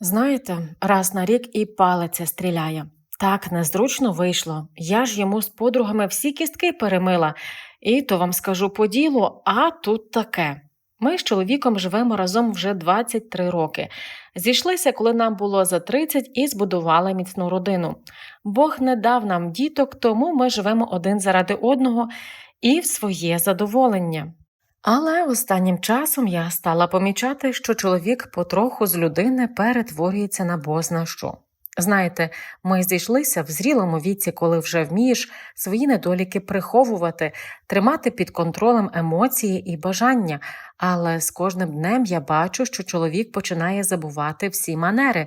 Знаєте, раз на рік і палиця стріляє. Так незручно вийшло. Я ж йому з подругами всі кістки перемила. І то вам скажу по ділу, а тут таке. Ми з чоловіком живемо разом вже 23 роки. Зійшлися, коли нам було за 30 і збудували міцну родину. Бог не дав нам діток, тому ми живемо один заради одного і в своє задоволення. Але останнім часом я стала помічати, що чоловік потроху з людини перетворюється на бозна що. Знаєте, ми зійшлися в зрілому віці, коли вже вмієш свої недоліки приховувати, тримати під контролем емоції і бажання. Але з кожним днем я бачу, що чоловік починає забувати всі манери.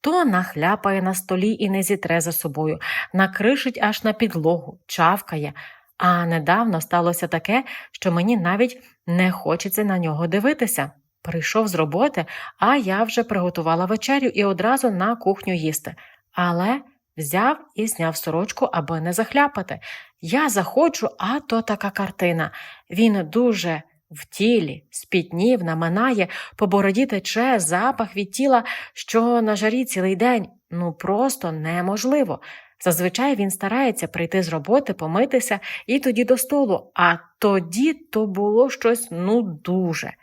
То нахляпає на столі і не зітре за собою, накришить аж на підлогу, чавкає. А недавно сталося таке, що мені навіть не хочеться на нього дивитися. Прийшов з роботи, а я вже приготувала вечерю і одразу на кухню їсти. Але взяв і зняв сорочку, аби не захляпати. Я заходжу, а то така картина. Він дуже в тілі, спітнів, наминає, по бороді тече запах від тіла, що на жарі цілий день. Ну просто неможливо. Зазвичай він старається прийти з роботи, помитися і тоді до столу, а тоді то було щось ну дуже.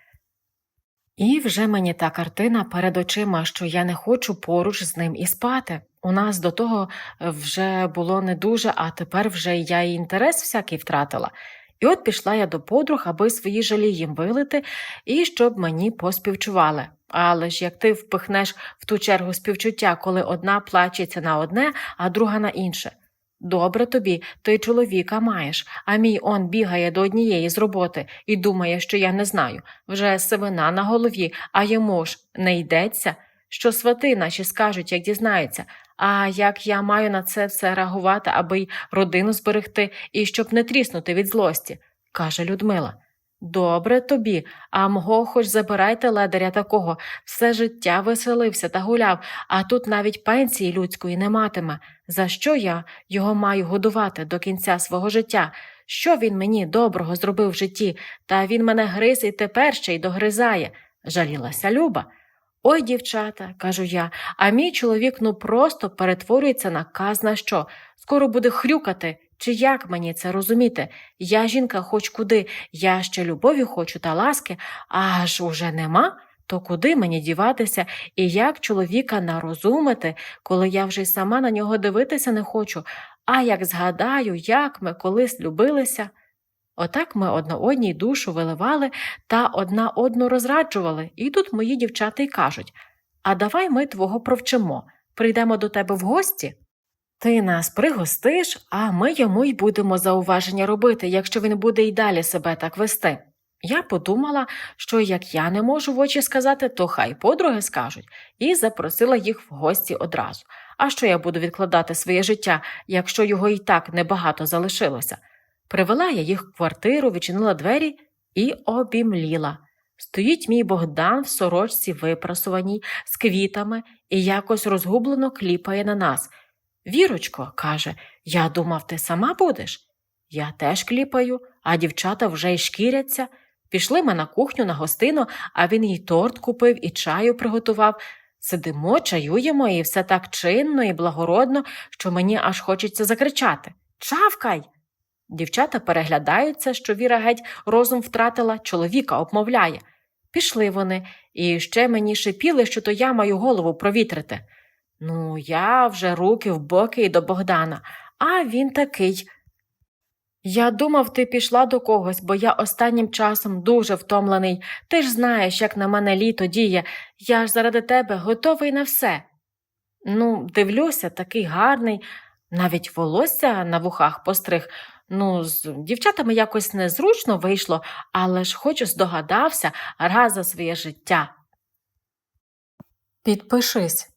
І вже мені та картина перед очима, що я не хочу поруч з ним і спати. У нас до того вже було не дуже, а тепер вже я і інтерес всякий втратила. І от пішла я до подруг, аби свої жалі їм вилити і щоб мені поспівчували. Але ж як ти впихнеш в ту чергу співчуття, коли одна плачеться на одне, а друга на інше. Добре тобі, ти чоловіка маєш, а мій он бігає до однієї з роботи і думає, що я не знаю. Вже сивина на голові, а йому ж не йдеться, що свати наші скажуть, як дізнаються. А як я маю на це все реагувати, аби й родину зберегти і щоб не тріснути від злості, каже Людмила. Добре тобі, а мого хоч забирайте ледаря такого, все життя веселився та гуляв, а тут навіть пенсії людської не матиме. За що я його маю годувати до кінця свого життя? Що він мені доброго зробив в житті, та він мене гриз і тепер ще й догризає, жалілася Люба. Ой, дівчата, кажу я, а мій чоловік ну просто перетворюється на казна що, скоро буде хрюкати. Чи як мені це розуміти? Я жінка хоч куди, я ще любові хочу та ласки, аж уже нема, то куди мені діватися і як чоловіка нарозумити, коли я вже й сама на нього дивитися не хочу, а як згадаю, як ми колись любилися. Отак ми одна одній душу виливали та одна одну розраджували, і тут мої дівчата й кажуть А давай ми твого провчимо, прийдемо до тебе в гості. Ти нас пригостиш, а ми йому й будемо зауваження робити, якщо він буде й далі себе так вести. Я подумала, що як я не можу в очі сказати, то хай подруги скажуть, і запросила їх в гості одразу. А що я буду відкладати своє життя, якщо його і так небагато залишилося? Привела я їх в квартиру, відчинила двері і обімліла. Стоїть мій Богдан в сорочці випрасуваній, з квітами і якось розгублено кліпає на нас. Вірочко, каже, я думав, ти сама будеш. Я теж кліпаю, а дівчата вже й шкіряться. Пішли ми на кухню на гостину, а він їй торт купив і чаю приготував. Сидимо, чаюємо, і все так чинно і благородно, що мені аж хочеться закричати Чавкай! Дівчата переглядаються, що Віра геть розум втратила, чоловіка обмовляє. Пішли вони, і ще мені шипіли, що то я маю голову провітрити. Ну, я вже руки в боки і до Богдана, а він такий. Я думав, ти пішла до когось, бо я останнім часом дуже втомлений. Ти ж знаєш, як на мене літо діє. Я ж заради тебе готовий на все. Ну, дивлюся, такий гарний, навіть волосся на вухах постриг. Ну, з дівчатами якось незручно вийшло, але ж хоч здогадався раз за своє життя. Підпишись,